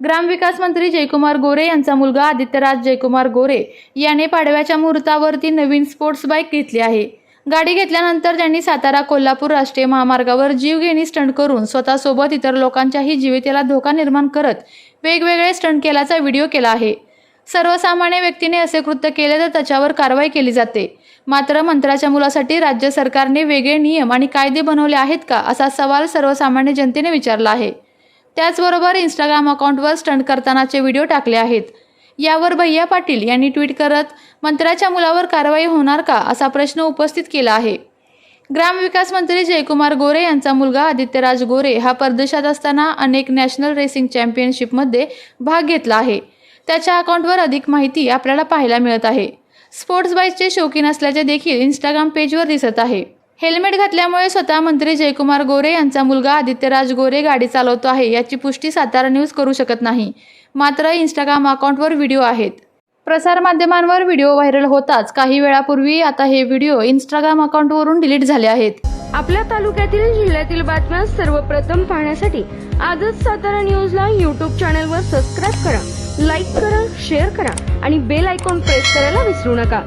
ग्रामविकास मंत्री जयकुमार गोरे यांचा मुलगा आदित्यराज जयकुमार गोरे याने पाडव्याच्या मुहूर्तावरती नवीन स्पोर्ट्स बाईक घेतली आहे. गाडी घेतल्यानंतर त्यांनी सातारा कोल्हापूर राष्ट्रीय महामार्गावर जीवघेणी स्टंट करून स्वतःसोबत इतर लोकांच्याही जीवितेला धोका निर्माण करत वेगवेगळे स्टंट केल्याचा व्हिडिओ केला आहे. सर्वसामान्य व्यक्तीने असे कृत्य केले तर त्याच्यावर कारवाई केली जाते. मात्र मंत्र्याच्या मुलासाठी राज्य सरकारने वेगळे नियम आणि कायदे बनवले आहेत का असा सवाल सर्वसामान्य जनतेने विचारला आहे. त्याचबरोबर इंस्टाग्राम अकाउंटवर स्टंट करतानाचे व्हिडिओ टाकले आहेत. यावर भैया पाटील यांनी ट्विट करत मंत्र्याच्या मुलावर कारवाई होणार का? असा प्रश्न उपस्थित केला आहे. ग्रामविकास मंत्री जयकुमार गोरे यांचा मुलगा आदित्यराज गोरे हा परदेशात असताना अनेक नॅशनल रेसिंग चॅम्पियनशिपमध्ये भाग घेतला आहे. त्याच्या अकाउंटवर अधिक माहिती आपल्याला पाहायला मिळत आहे. स्पोर्ट्स बाईकचे शौकीन असल्याचे देखील इंस्टाग्राम पेजवर दिसत आहे. हेल्मेट घातल्यामुळे स्वतः मंत्री जयकुमार गोरे यांचा मुलगा आदित्यराज गोरे गाडी चालवतो आहे याची पुष्टी सातारा न्यूज करू शकत नाही. मात्र इंस्टाग्राम अकाउंटवर व्हिडिओ आहेत. प्रसारमाध्यमांवर व्हिडिओ व्हायरल होताच. काही वेळापूर्वी आता हे व्हिडिओ इंस्टाग्राम अकाउंटवरून डिलीट झाले आहेत. आपल्या तालुक्यातील जिल्ह्यातील बातम्या सर्वप्रथम पाहण्यासाठी आजच सातारा न्यूजला यूट्यूब चॅनलवर सबस्क्राईब करा लाईक करा शेअर करा आणि बेल आयकॉन प्रेस करायला विसरू नका.